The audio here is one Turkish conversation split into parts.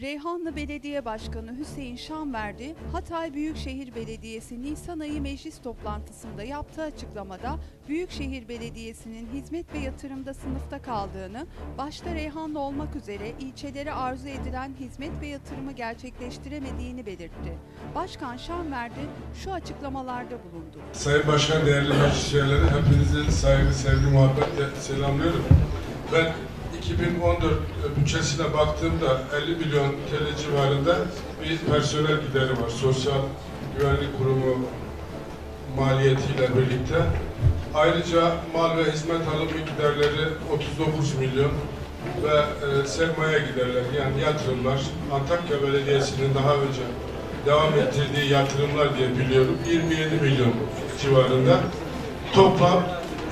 Reyhanlı Belediye Başkanı Hüseyin Şanverdi, Hatay Büyükşehir Belediyesi Nisan ayı meclis toplantısında yaptığı açıklamada Büyükşehir Belediyesi'nin hizmet ve yatırımda sınıfta kaldığını, başta Reyhanlı olmak üzere ilçelere arzu edilen hizmet ve yatırımı gerçekleştiremediğini belirtti. Başkan Şanverdi şu açıklamalarda bulundu. Sayın Başkan, değerli meclis üyeleri, hepinizi saygı, sevgi, muhabbetle selamlıyorum. Ben 2014 bütçesine baktığımda 50 milyon TL civarında bir personel gideri var. Sosyal Güvenlik Kurumu maliyetiyle birlikte. Ayrıca mal ve hizmet alımı giderleri 39 milyon ve e, sermaye giderleri yani yatırımlar Antakya Belediyesi'nin daha önce devam ettirdiği yatırımlar diye biliyorum 27 milyon civarında. Toplam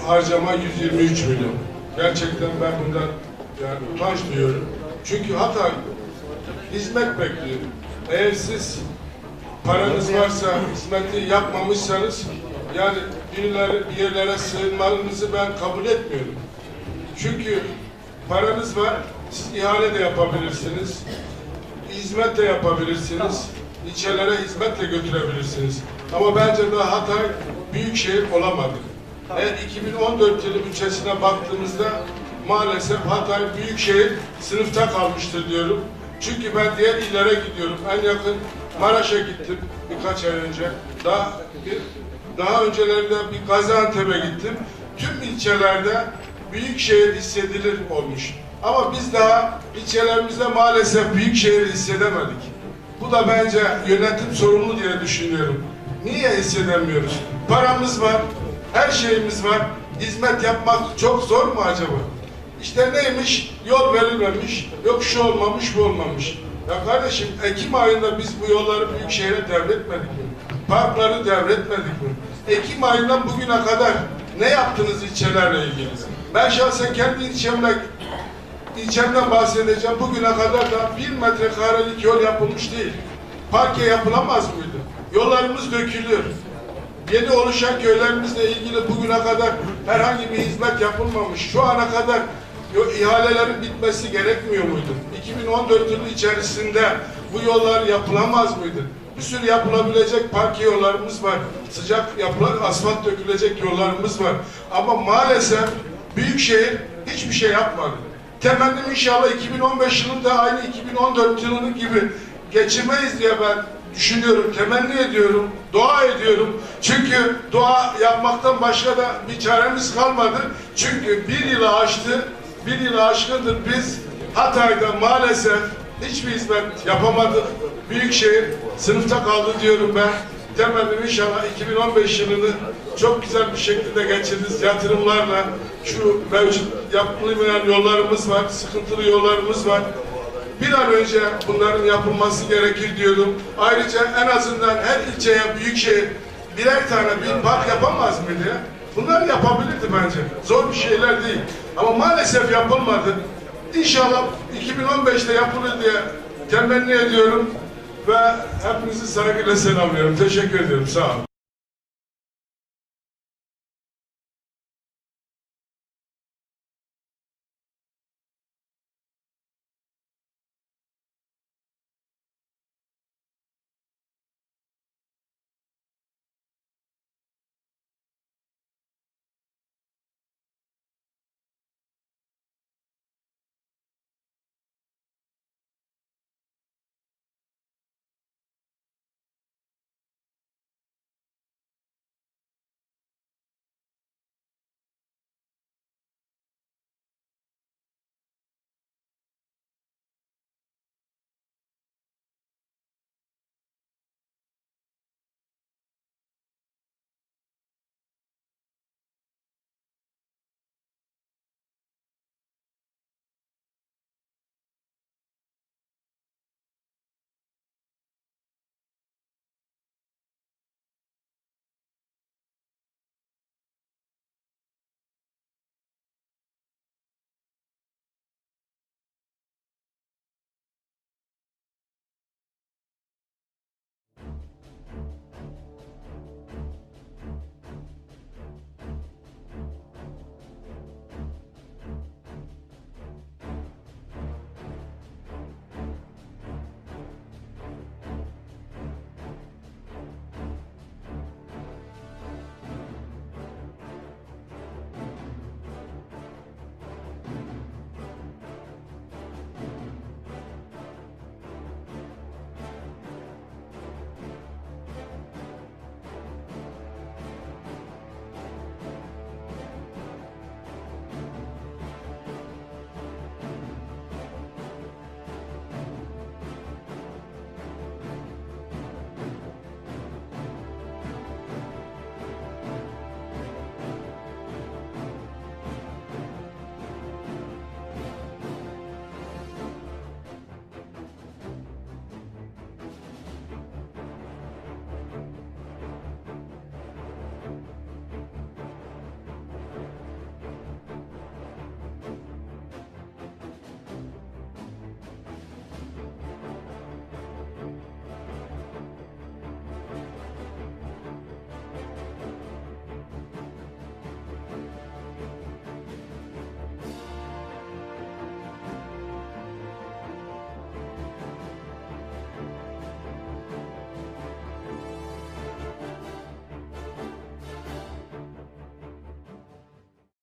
harcama 123 milyon. Gerçekten ben bundan yani utanç duyuyorum. Çünkü Hatay hizmet bekliyor. Eğer siz paranız varsa hizmeti yapmamışsanız yani birileri bir yerlere sığınmanızı ben kabul etmiyorum. Çünkü paranız var, siz ihale de yapabilirsiniz, hizmet de yapabilirsiniz, ilçelere hizmet de götürebilirsiniz. Ama bence daha Hatay büyük şehir olamadı. Eğer 2014 yılı bütçesine baktığımızda maalesef Hatay büyük şehir sınıfta kalmıştır diyorum. Çünkü ben diğer illere gidiyorum. En yakın Maraş'a gittim birkaç ay önce. Daha bir daha öncelerinde bir Gaziantep'e gittim. Tüm ilçelerde büyük şehir hissedilir olmuş. Ama biz daha ilçelerimizde maalesef büyük şehir hissedemedik. Bu da bence yönetim sorumlu diye düşünüyorum. Niye hissedemiyoruz? Paramız var, her şeyimiz var. Hizmet yapmak çok zor mu acaba? İşte neymiş? Yol verilmemiş, yok şu olmamış, bu olmamış. Ya kardeşim Ekim ayında biz bu yolları büyük şehre devretmedik mi? Parkları devretmedik mi? Ekim ayından bugüne kadar ne yaptınız ilçelerle ilgili? Ben şahsen kendi ilçemle ilçemden bahsedeceğim. Bugüne kadar da bir metrekarelik yol yapılmış değil. Parke yapılamaz mıydı? Yollarımız dökülüyor. Yeni oluşan köylerimizle ilgili bugüne kadar herhangi bir hizmet yapılmamış. Şu ana kadar ihalelerin bitmesi gerekmiyor muydu? 2014 yılı içerisinde bu yollar yapılamaz mıydı? Bir sürü yapılabilecek parke yollarımız var. Sıcak yapılan asfalt dökülecek yollarımız var. Ama maalesef Büyükşehir hiçbir şey yapmadı. Temennim inşallah 2015 yılında aynı 2014 yılının gibi geçirmeyiz diye ben düşünüyorum, temenni ediyorum, dua ediyorum. Çünkü dua yapmaktan başka da bir çaremiz kalmadı. Çünkü bir yılı aştı, bir yılı aşkındır biz Hatay'da maalesef hiçbir hizmet yapamadık. Büyükşehir sınıfta kaldı diyorum ben. Temennim inşallah 2015 yılını çok güzel bir şekilde geçiririz yatırımlarla. Şu mevcut yapılmayan yollarımız var, sıkıntılı yollarımız var. Bir an önce bunların yapılması gerekir diyorum. Ayrıca en azından her ilçeye, büyükşehir birer tane bir park yapamaz mıydı ya? Bunları yapabilirdi bence. Zor bir şeyler değil. Ama maalesef yapılmadı. İnşallah 2015'te yapılır diye temenni ediyorum ve hepinizi saygıyla selamlıyorum. Teşekkür ediyorum. Sağ olun.